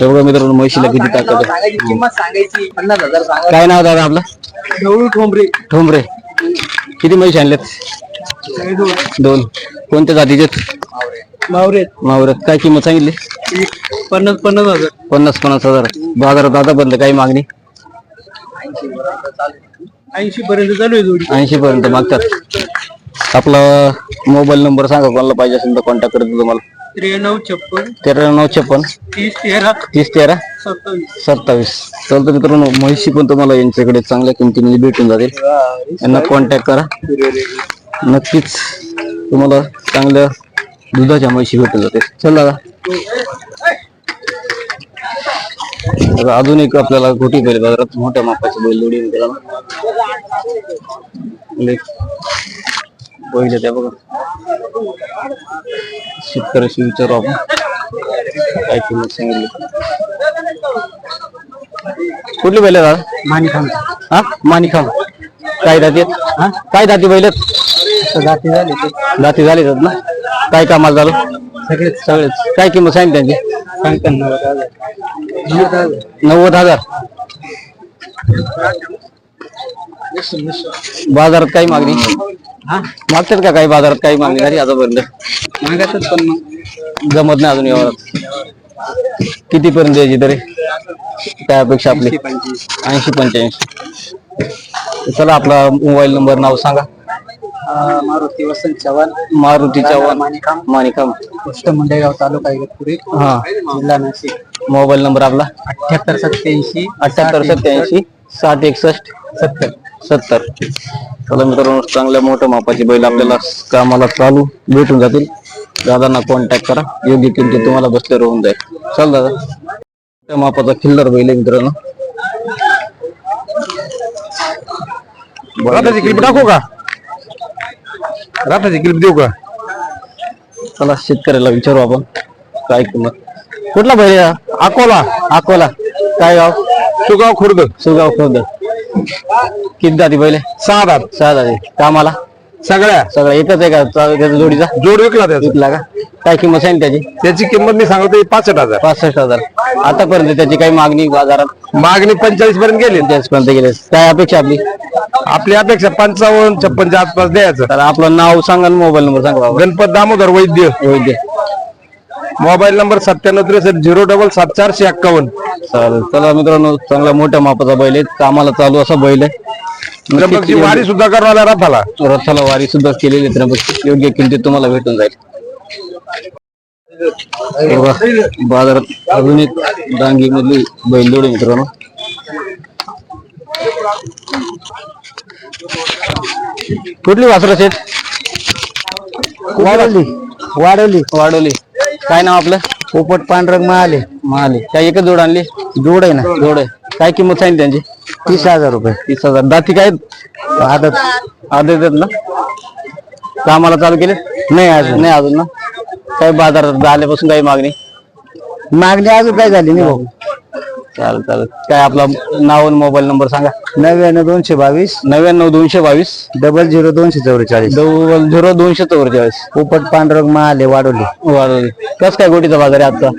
बघा मित्रांनो म्हशीला किती ताकद सांगायची किंमत सांगायची पन्नास हजार सांगा काय नाव दादा आपलं? ढवळू ठोंबरे. ठोंबरे. किती म्हशी आणल्यात? दोन. कोणत्या जातीचे मावरे मावरत. काय किंमत सांगितली? पन्नास पन्नास हजार. पन्नास पन्नास हजार. बाजारात आता बंद काही मागणी? ऐंशी पर्यंत चालू आहे जोडी. ऐंशी पर्यंत मागतात. आपला मोबाईल नंबर सांगा कोणाला पाहिजे असेल तर कॉन्टॅक्ट करतो तुम्हाला. त्र्याण्णव छप्पन त्र्याण्णव छप्पन तीस तेरा तीस तेरा सत्तावीस. सत्तावीस. चालतं मित्रांनो म्हशी पण तुम्हाला यांच्याकडे चांगल्या किमतीमध्ये भेटून जातील. यांना कॉन्टॅक्ट करा. नक्कीच तुम्हाला चांगल्या दुधाच्या म्हशी भेटून जातील चल दादा. अजून एक आपल्याला घोटी बैल बाजारात मोठ्या मापाची बैल जोडी लय बैल त्या बघा. शेतकऱ्याशी विचारू आपण. काय किंमत सांगितली. कुठली बैल दादा मानिकाम हा? मानिकाम काय दाती आहेत? हा? काय दाती बैल? जाती झाले ते. दाती झाली ना? काय कामाला झालं? सगळेच सगळेच. काय किंमत सांगितली त्यांची? सांगतात नव्वद हजार. नव्वद बाजारात काही मागणी? हा? मागतात का काही बाजारात काही मागणी? झाली आतापर्यंत मागातच पण मग. जमत नाही अजून व्यवहारात. किती पर्यंत द्यायची तरी? काय अपेक्षा आपली? ऐंशी पंच्याऐंशी चला आपला मोबाईल नंबर नाव सांगा. मारुती वसंत चव्हाण. मारुती चव्हाण. मानिकाम मानिकाम पोस्ट मुंडेगाव तालुका इगतपुरी. हा. जिल्हा नाशिक. मोबाईल नंबर आपला? अठ्याहत्तर सत्याऐंशी अठ्याहत्तर सत्याऐंशी साठ एकसष्ट. सत्तर. सत्तर. चला मित्रांनो चांगल्या मोठ्या मापाची बैल आपल्याला कामाला चालू भेटून जातील. दादांना कॉन्टॅक्ट करा. योग्य किमतीत तुम्हाला बसल्यावर होऊन जाईल. चल दादा. त्या मापाचा खिल्लर बैल आहे मित्रांनो. राताची क्लिप टाकू का? राताची क्लिप देऊ का? चला शेतकऱ्याला विचारू आपण. काय किंमत कुठला बैल आहे हा? अकोला. अकोला. काय गाव? सुगाव खुर्द. सुगाव खुर्द. किती जाती बैल आहे? सहा दात सहा जाती. कामाला? सगळ्या? सगळं एकच आहे का? चा- त्याचा जोडीचा? जोड विकला त्याचा. विकला का? काय किंमत सांगितली त्याची? त्याची किंमत मी सांगतो पासष्ट हजार. पासष्ट हजार. आतापर्यंत त्याची काही मागणी बाजारात? मागणी पंचेचाळीस पर्यंत गेली. पर्यंत गेले. काय अपेक्षा आपली? आपली अपेक्षा पंचावन्न छप्पनच्या आसपास द्यायचं. तर आपलं नाव सांगा आणि मोबाईल नंबर सांगा बाबा. गणपत दामोदर वैद्य. वैद्य. मोबाईल नंबर सत्त्याण्णव त्रेसष्ट झिरो डबल सात चारशे एक्कावन्न. चालेल. चला मित्रांनो चांगला मोठ्या मापाचा बैल आहे कामाला चालू असा बैल आहे. त्र्यंबकची वारी सुद्धा करवायला रथाला रथाला वारी सुद्धा केलेली आहे त्र्यंबक योग्य किमतीत तुम्हाला भेटून जाईल. बाजारात अजून एक डांगी मधली बैलजोड आहे मित्रांनो. कुठली वासरं शेत वाढवली वाढवली. वाढवली. काय नाव आपलं? पोपट पांढरंग महाले. महाले. काय एकच जोड आणली? जोड आहे ना. जोड आहे. काय किंमत सांगितली त्यांची? तीस हजार रुपये. तीस हजार. दाती काय आदत. आदत आहेत ना? कामाला चालू केले? नाही अजून. नाही अजून ना? काय बाजारात आल्यापासून काही मागणी? मागणी अजून काय झाली नाही भाऊ. चालेल चालेल. काय आपला नाव आणि मोबाईल नंबर सांगा? नव्याण्णव दोनशे बावीस. नव्याण्णव दोनशे बावीस. डबल झिरो दोनशे चौवेचाळीस. डबल झिरो दोनशे चौवेचाळीस. पोपट पांढरंग महाले वाढवली वाढवली कस काय गोटीचा बाजार आहे आजचा?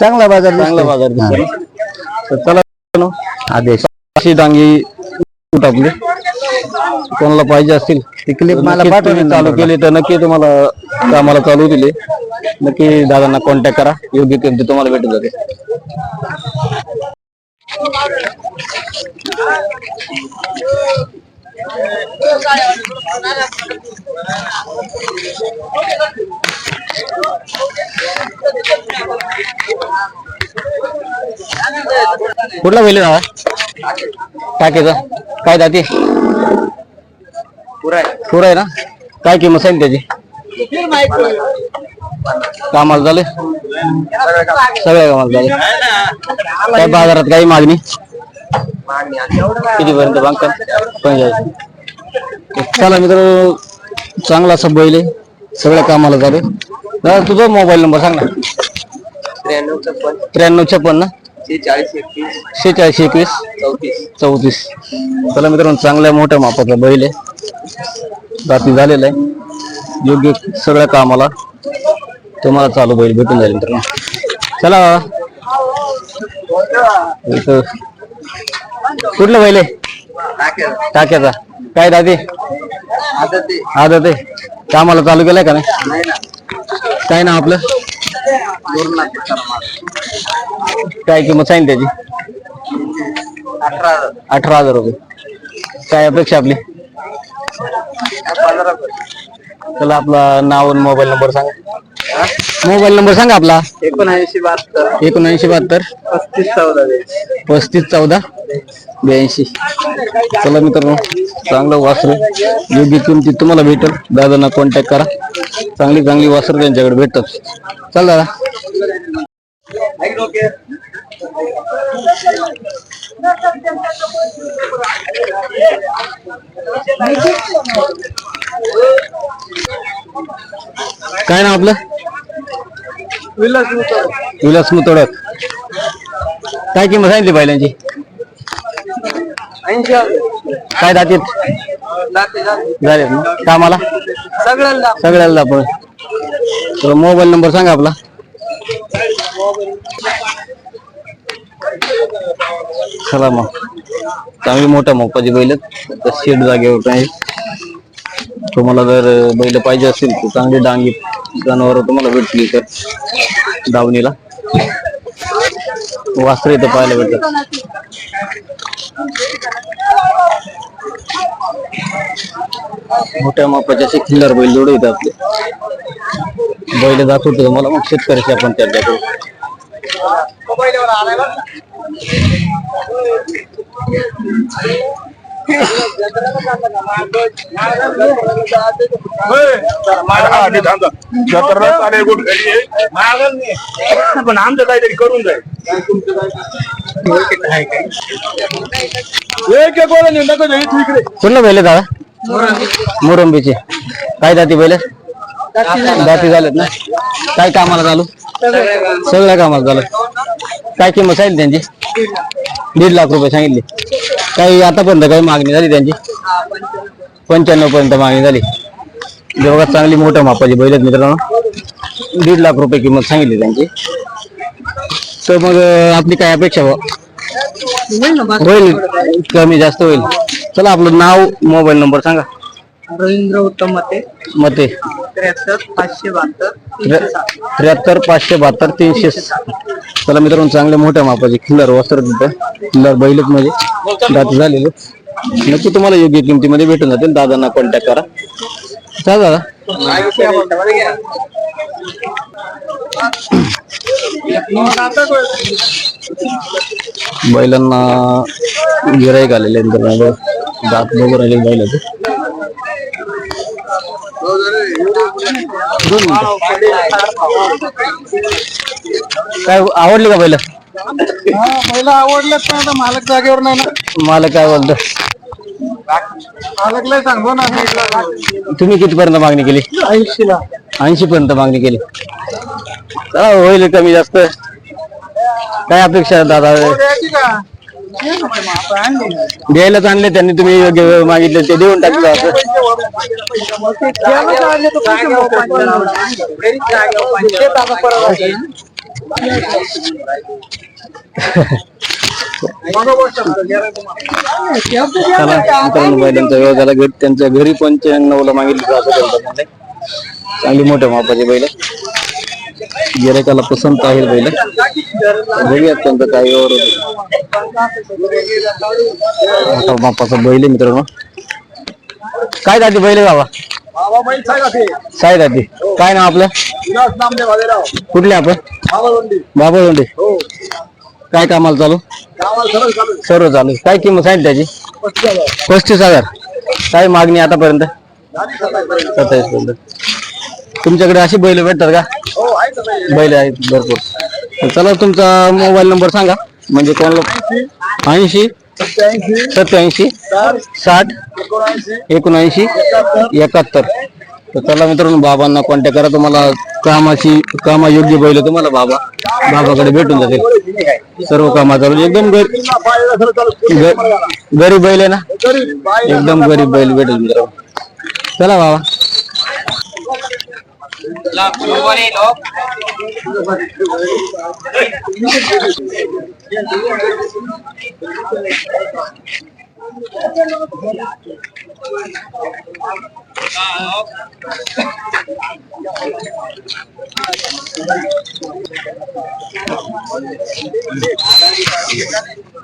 चांगला बाजार चांगला बाजार? तर चला मित्रांनो, आदेश. डांगी आपली. कोणाला पाहिजे असतील ती क्लिप मला पाठवली चालू केली तर नक्की तुम्हाला कामाला चालू दिले. नक्की दादांना कॉन्टॅक्ट करा. योग्य किमती तुम्हाला भेटून जाते. कुठला पहिले दादा टाकेचा. काय जाते पुरा आहे. ना? काय किंमत सांग त्याची? कामाला झाले? सगळ्या कामाला झाले. काय बाजारात काही मागणी? किती पर्यंत मागतात पंचाळीस चला मित्र चांगला असा बैल आहे. सगळ्या कामाला झाले. दादा तुझा मोबाईल नंबर सांग ना. त्र्याण्णव छप्पन. त्र्याण्णव छप्पन्न चाळीस एकवीस. चौतीस. चौतीस. चला मित्रांनो चांगल्या मोठ्या मापाचा बैल आहे. रात्री झालेला आहे. योग्य सगळ्या कामाला तुम्हाला चालू बैल भेटून जाईल मित्रांनो. चला. इथं. कुठलं बैल आहे? टाक्याचा. काय दादी? आदत आहे. कामाला चालू केलंय का नाही? काय ना आपलं? काय किंमत सांगितली त्याची? अठरा अठरा हजार रुपये. काय अपेक्षा आपली? चला आपला नाव आणि मोबाईल नंबर सांगा. मोबाईल नंबर सांगा आपला. एकोणऐंशी बहात्तर. एकोणऐंशी बहात्तर पस्तीस चौदा. पस्तीस चौदा ब्याऐंशी. चला मित्रांनो चांगलं वासर. योग्य किमतीत तुम्हाला भेटेल. दादांना कॉन्टॅक्ट करा. चांगली चांगली वासरू त्यांच्याकडे भेटतात. चल दादा. काय ना आपलं? विलास मुतोडक. काय किंमत सांगितली बैलांची ऐंशी काय दातीत? झाले ना. कामाला? सगळ्याला सगळ्याला आपण मोबाईल नंबर सांगा आपला. चला मग. चांगली मोठ्या मोपाची बैल. तर शेड जागेवर नाही तुम्हाला जर बैल पाहिजे असेल तर चांगली डांगी जनावर तुम्हाला भेटली तर दावणीला वास्त्र इथं पाहायला भेटतात. मोठ्या मापाचे असे खिल्लार बैल जोड येतात आपले. बैल दाखवतो तुम्हाला. मग शेतकऱ्याचे आपण चर्चा पण आमचं काहीतरी करून जाईल एक एक नेऊन इकडे. दादा? मोरंबीचे. काय जाती पहिले? जाती झालेत ना. काय कामाला चालू? सगळ्या कामाला झालं काय किंमत सांगितली त्यांची? दीड लाख रुपये सांगितले. काही आतापर्यंत काही मागणी झाली त्यांची. पंच्याण्णव पर्यंत मागणी झाली. जेव्हा चांगली मोठ्या मापाची बैल आहेत मित्रांनो. दीड लाख रुपये किंमत सांगितली त्यांची. तर मग आपली काय अपेक्षा? होईल कमी जास्त होईल. चला आपलं नाव मोबाईल नंबर सांगा. रवींद्र उत्तम मते. मते. त्र्याहत्तर पाचशे बहात्तर त्र्याहत्तर पाचशे बहात्तर तीनशे चला मित्रांनो चांगल्या मोठ्या मापाचे खिल्लर वस्त्र तिथं. खिल्लर बैलच म्हणजे दात झालेले. नक्की तुम्हाला योग्य किमतीमध्ये भेटून जातील. दादांना कॉन्टॅक्ट करा. चाल दादा. बैलांना गिराईक आलेले. दात बघून राहिले बैलाचे. दोन मिनिटं. काय आवडली का बैल पहिला आवडलं पण आता मालक जागेवर नाही ना. मला काय बोलतो? मालक लय सांगतो ना तुम्ही कितीपर्यंत मागणी केली? ऐंशी ला ऐंशी पर्यंत मागणी केली. चला होईल कमी जास्त. काय अपेक्षा आहे दादा? द्यायलाच आणले त्यांनी तुम्ही योग्य वेळ मागितले ते देऊन टाकलं असं. चला झाला त्यांच्या घरी पंच्याण्णव ला मागितलं असं चांगली मोठ्या मापाची बैल गिरायकाला पसंत आहे बैल. बघूयात त्यांचं काही व्यवहार होतो. मापाचा बैल आहे मित्रांनो. काय जाते बैल बाबा? काय दादी. काय नाव आपलं? कुठले आपण? बाबा दोंडे काय कामाला चालू? सर्व चालू. काय किंमत सांगितली त्याची? पस्तीस हजार. काय मागणी आतापर्यंत? सत्तावीस पर्यंत. तुमच्याकडे अशी बैल भेटतात का? बैल आहेत भरपूर. तर चला तुमचा मोबाईल नंबर सांगा. म्हणजे कोणाला ऐंशी सत्याऐंशी साठ एकोणऐंशी एकाहत्तर. तर चला मित्रांनो बाबांना कॉन्टॅक्ट करा. तुम्हाला कामाची कामायोग्य बैल तुम्हाला बाबा बाबाकडे भेटून जातील. सर्व कामाचा चालू एकदम गरीब ग- गरीब बैल आहे ना? एकदम गरीब बैल भेटून चला बाबा.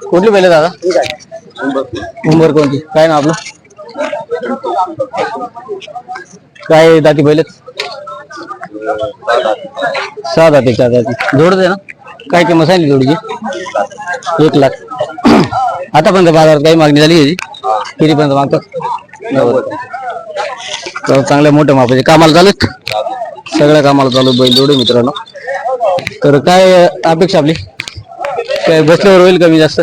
कुठली पहिले दादा? उंबर कोणती? काय ना आपलं? काय दाती पहिलेच सहा दाती चार दाती जोडत आहे ना. काय किंमत सांगली जोडीची? एक लाख. आतापर्यंत बाजारात काही मागणी झाली याची कितीपर्यंत मागतात? चांगल्या मोठ्या मापाचे कामाला चालत सगळ्या कामाला चालू बैल जोडे मित्रांनो. तर काय अपेक्षा आपली? काय बसल्यावर होईल कमी जास्त?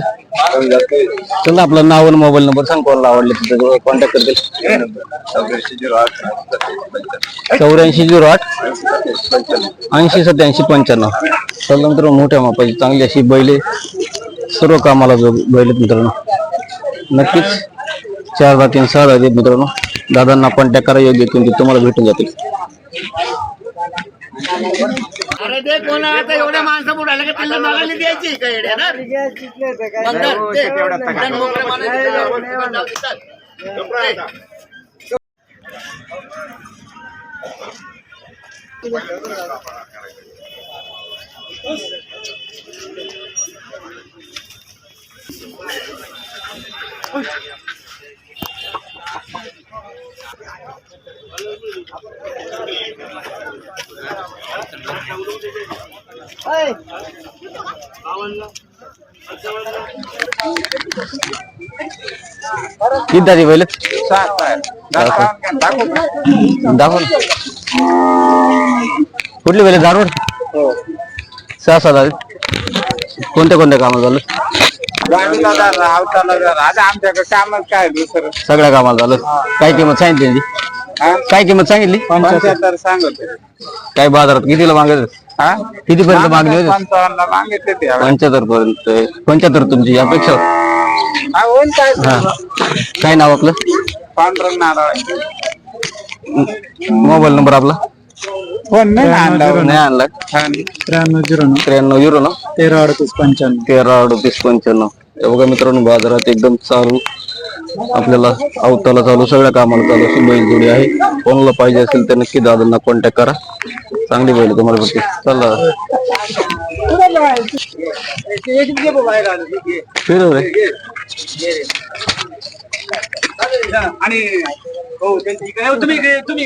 चला आपलं नाव आणि मोबाईल नंबर सांग कोणाला आवडले तिथे कॉन्टॅक्ट करतील. चौऱ्याऐंशी झिरो आठ. ऐंशी सत्याऐंशी पंच्याण्णव. चला मित्रांनो मोठ्या मापाची. चांगली अशी बैले सर्व कामाला जो बैल मित्रांनो. नक्कीच चार दहा तीन सहा आहेत मित्रांनो. दादांना कॉन्टॅक्ट करा योग्य किमतीत तुम्हाला भेटून जातील. अरे ते कोण आता एवढ्या माणसं बुडाले का त्यांना मागायला द्यायची का येड्या ना मग धर, ते. धर, मोकळ्या मानाने जाऊ दे, चल. ते. किती दादी बैल? दाखव. ना. कुठली बैल? धारोड सहा दादी कोणत्या कोणत्या कामाला झालं सगळ्या कामाला झालं काय किंमत सांगितली काय किंमत सांगितली? काय बाजारात कितीला मागत हा? किती पर्यंत मागणी होती? पंचावन्न मागितले ते पंच्याहत्तर पर्यंत पंच्याहत्तर तुमची अपेक्षा? हा, होईल काय? हा. काय नाव आपलं? पांढरंग नारळ. मोबाईल नंबर आपला? फोन नाही ना आणला. नाही आणला त्र्याण्णव झिरो नऊ. त्र्याण्णव झिरो ना तेरा अडतीस पंच्याण्णव. तेरा अडतीस पंच्याण्णव. हे बघा मित्रांनो बाजारात एकदम चालू. आपल्याला अवताला चालू सगळ्या कामाला चालू. अशी बैलजोडी आहे. कोणाला पाहिजे असेल तर नक्की दादांना कॉन्टॅक्ट करा. चांगली बैल तुम्हाला भेटते चला. रे. आणि हो त्यांची इकडे तुम्ही तुम्ही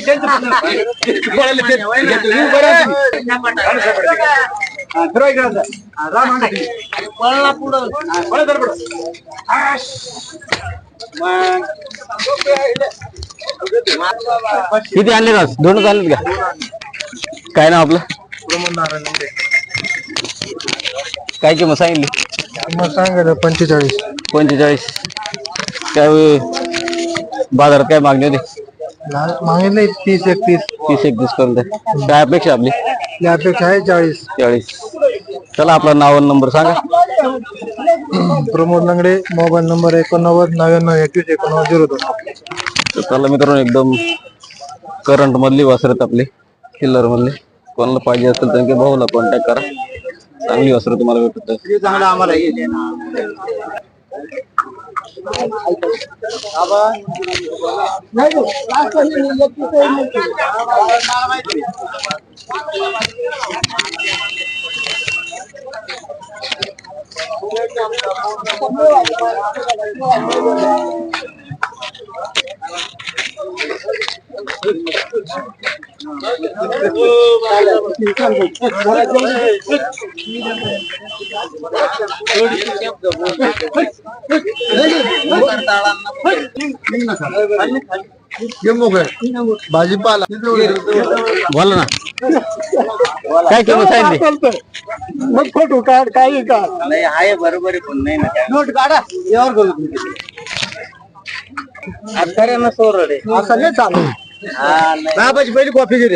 किती आणले का? दोनच आणलेत का? काय नाव आपलं? काय किंमत सांगितली? मग पंचेचाळीस. पंचेचाळीस. काय? बाजारात काय मागणी होती? मागितले तीस एकतीस. तीस एकतीस पर्यंत. काय अपेक्षा आपली? यापेक्षा आहे चाळीस. चाळीस. चला आपला नाव आणि नंबर सांगा. प्रमोद लंगडे मोबाईल नंबर एकोणनव्वद नव्याण्णव एकवीस एकोणनव्वद झिरो दोन. तर चला मित्रांनो एकदम करंट मधली वासरत आपली. किल्लर मधली. कोणाला पाहिजे असेल तर भाऊला कॉन्टॅक्ट करा. चांगली वासरं तुम्हाला भेटत. चांगला आम्हाला भाजीपाला बोला ना. काय केलं सांगितली मग फोटो काढ काय का नाही आहे बरोबर आहे पण नाही ना नोट काढा यावर करू आता रे ना सोर असं नाही चालू बाबाची पहिली कॉफी जोडी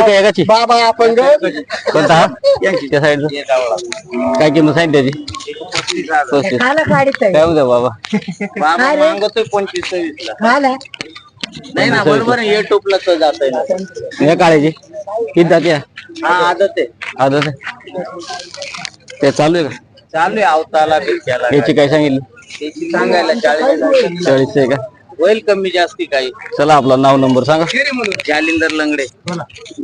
काय एकाची? बाबा आपण कोणता? हा त्या साईडचा काय किंमत सांगितली त्याची? पस्तीस. काय उद्या बाबा? मागतोय पंचवीस सव्वीस ला खाला नाही ना बरोबर आहे युट्यूबला तर जात आहे हे काळाची. किती जाते हा आदत आहे. आदत आहे. ते चालू आहे का? चालू आहे अवताला याची काय सांगितलं? त्याची सांगायला चाळीस चाळीस आहे का? होईल कमी जास्ती काही. चला आपला नाव नंबर सांगा. जालिंदर लंगडे.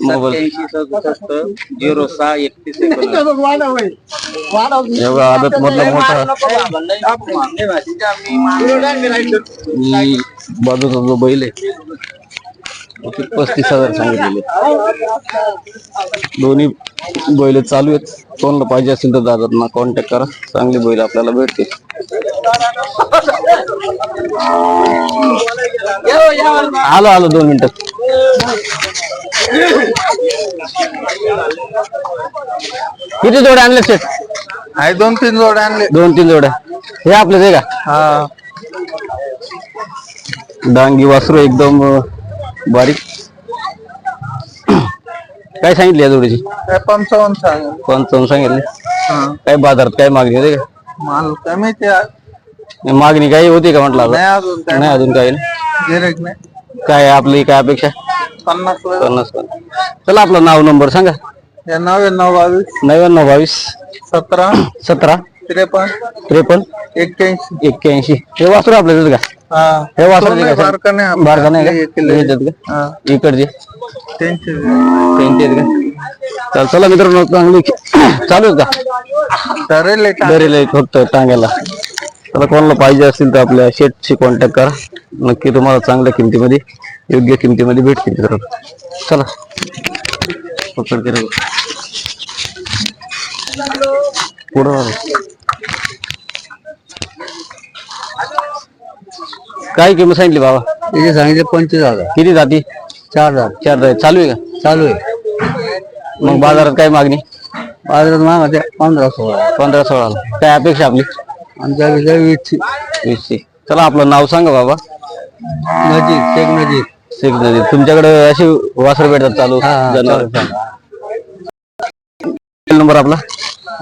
मोबाईल सत्याऐंशी सदुसष्ट झिरो सहा एकतीस एकोणीस एवढा आदत मधला मोठा. ही बाजूचा जो बैल आहे. पस्तीस हजार सांगितलेले दोन्ही बैल चालू आहेत. कोणाला पाहिजे असेल तर दादांना कॉन्टॅक्ट करा. चांगली बैल आपल्याला भेटते आलो आलो दोन मिनिटं. किती जोड्या आणले सेट आहे दोन तीन जोड आणले. दोन तीन जोड्या. हे आपलेच आहे का? हा. डांगी वासरू एकदम बारीक. काय सांगितली या जोडीची? काय पंचावन्न सांग पंचावन्न सांगितले. हा. काय बाजारात काय मागणी होते का? माल कमी ते नाही, मागणी काही होती का म्हटलं नाही आता? अजून काय. नाही अजून काही नाही. गिरेक नाही. काय आपली काय अपेक्षा? पन्नास ला. पन्नास पन्नास चला आपलं नाव नंबर सांगा. नव्याण्णव बावीस. नव्याण्णव बावीस. सतरा. सतरा. त्रेपन्न. त्रेपन्न. एक्क्याऐंशी. एक्क्याऐंशी. हे वासरू आपल्याच का? हा. आपला. का? का? इकडचे. त्यांचे. त्यांचे आहेत का? चल चला मित्रांनो चांगली चालू आहेत का? ठरेल आहे का? दरेल आहे फक्त टांग्याला. त्याला कोणाला पाहिजे असतील तर आपल्या शेटशी कॉन्टॅक्ट करा. नक्की तुम्हाला चांगल्या किमतीमध्ये योग्य किमतीमध्ये भेटतील मित्रांनो. चला. पकड करा पुढं काय किंमत सांगितली बाबा? त्याचे सांगितले पंचवीस हजार. किती जाती? चार हजार. चार जाती. चालू आहे का? चालू आहे. मग बाजारात काय मागणी? बाजारात मागा पंधरा सोळा. पंधरा सोळाला काय अपेक्षा आपली? आमच्या विषय वीसची वीसची चला आपलं नाव सांगा बाबा. नजीक शेख नजीक शेख नदी तुमच्याकडे अशी वासर भेटतात चालू हा, जनावर नंबर आपला?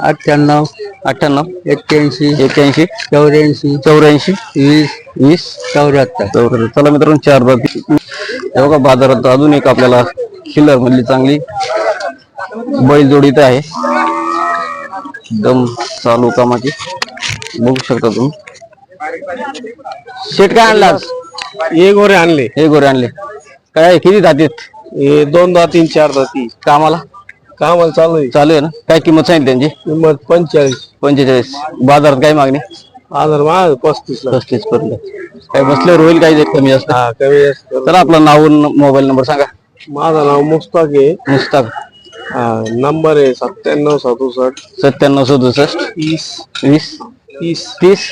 अठ्ठ्याण्णव अठ्ठ्याण्णव एक्क्याऐंशी एक्क्याऐंशी चौऱ्याऐंशी चौऱ्याऐंशी वीस वीस चौऱ्याहत्तर. चौऱ्याहत्तर. चला मित्रांनो चार जाती हे बघा बाजारात अजून एक आपल्याला किल्लर मधली चांगली बैल जोडीत आहे. एकदम चालू कामाची. बघू शकता तुम्ही. शेट काय आणला आज? एक गोरे आणले. हे गोरे आणले. काय किती जातीत हे दोन दहा तीन चार जाती कामाला? कामाला चालू आहे. चालू आहे ना? काय किंमत सांगितली त्यांची? किंमत पंचेचाळीस. पंचेचाळीस. बाजारात काय मागणी? हजार माझ पस्तीस ला पस्तीस पर्यंत. काय बसल्यावर होईल काही कमी जास्त? हा कमी जास्त. चला आपलं नाव मोबाईल नंबर सांगा. माझं नाव मुस्ताक आहे. मुस्ताक. हा, नंबर आहे सत्त्याण्णव सदुसष्ट. सत्त्याण्णव सदुसष्ट. तीस. वीस. तीस. तीस.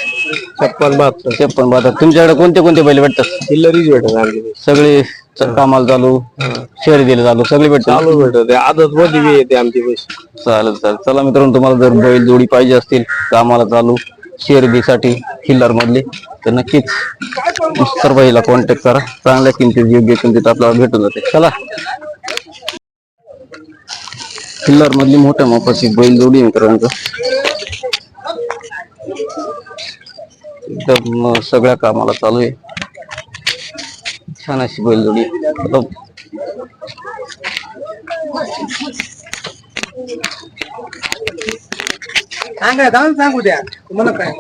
छप्पन बहात्तर. छप्पन बहात्तर. तुमच्याकडे कोणते कोणते बैल भेटतात? किल्लरीच भेटत आमच्याकडे. सगळे कामाला चालू. शहरी दिले चालू सगळे भेटतात चालू भेटत. आदत मध्ये बी येते आमची पैसे चालेल चालेल. चला मित्रांनो तुम्हाला जर बैल जोडी पाहिजे असतील कामाला चालू. शेरबीसाठी खिल्लार मधली. तर नक्कीच मिस्तर बाईला कॉन्टॅक्ट करा. चांगल्या किमतीत योग्य किमतीत आपल्याला भेटून जाते. चला. खिल्लार मधली मोठ्या मापाची बैल जोडी आहे मित्रांनो. एकदम सगळ्या कामाला चालू आहे. छान अशी बैल जोडी सांगा जाऊन सांगू द्या. तुम्हाला काय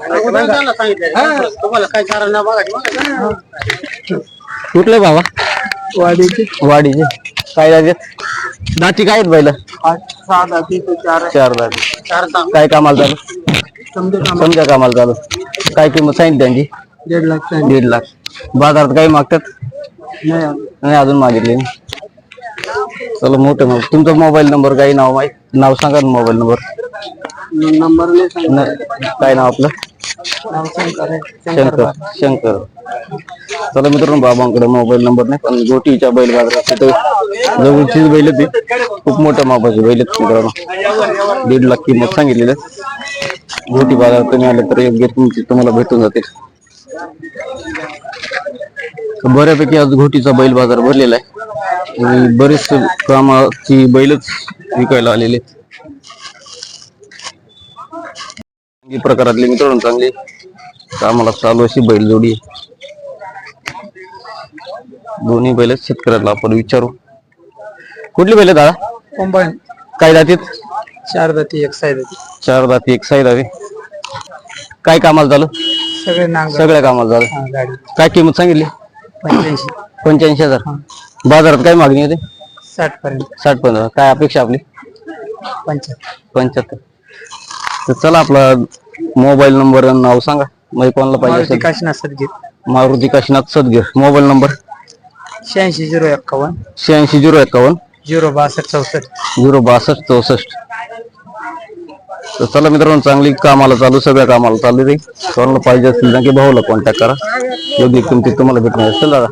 तुम्हाला काय कारण नाही बघा. कुठले बाबा? वाडीची. वाडीचे. काय राहते दाती काय आहेत बैल? सहा चार चार दाती चार सांग काय कामाला चालू? समजा समजा कामाला चालू. काय किंमत सांगितली त्यांची? दीड लाख दीड लाख. बाजारात काही मागतात? नाही अजून मागितले. चला मोठे मग. तुमचा मोबाईल नंबर काही नाव माहीत? नाव सांगा ना मोबाईल नंबर. नंबर नाही काय नाव आपलं? शंकर. शंकर चला मित्रांनो बाबांकडे मोबाईल नंबर नाही पण गोटीच्या बैल बाजारात तिथं जवळचीच बैल ती. खूप मोठ्या मापाची बैल मित्रांनो. दीड लाख किंमत सांगितलेली. गोटी बाजारात तुम्ही आले तर योग्य किमती तुम्हाला भेटून जातील. बऱ्यापैकी आज घोटीचा बैल बाजार भरलेला आहे. आणि बरेच कामाची बैलच विकायला आलेले प्रकारातले मित्रांनो चांगली कामाला चालू अशी बैलजोडी आहे. दोन्ही बैल शेतकऱ्याला आपण विचारू. कुठली बैल दादा? कंबाईन काय जातीत चार जाती एक साईड चार दाती एक साईड हवे काय कामाला झालं सगळे सगळ्या कामाला झालं काय किंमत सांगितली? पंच्याऐंशी. पंच्याऐंशी हजार. बाजारात काय मागणी होते? साठ पर्यंत. साठ पंधरा. काय अपेक्षा आपली? पंच्याहत्तर. पंच्याहत्तर. तर चला आपला मोबाईल नंबर आणि नाव सांगा. म्हणजे कोणाला पाहिजे मारुती असेल काशीनाथ सदगीर. मारुती काशीनाथ सदगीर. Mobile number? शहाऐंशी झिरो एक्कावन्न. शहाऐंशी झिरो एकावन्न झिरो बासष्ट चौसष्ट. झिरो बासष्ट चौसष्ट. तर चला मित्रांनो चांगली कामाला चालू सगळ्या कामाला चालू रे कोणाला पाहिजे असेल ना की भाऊला कॉन्टॅक्ट करा. योग्य किमतीत तुम्हाला भेटणार असेल दादा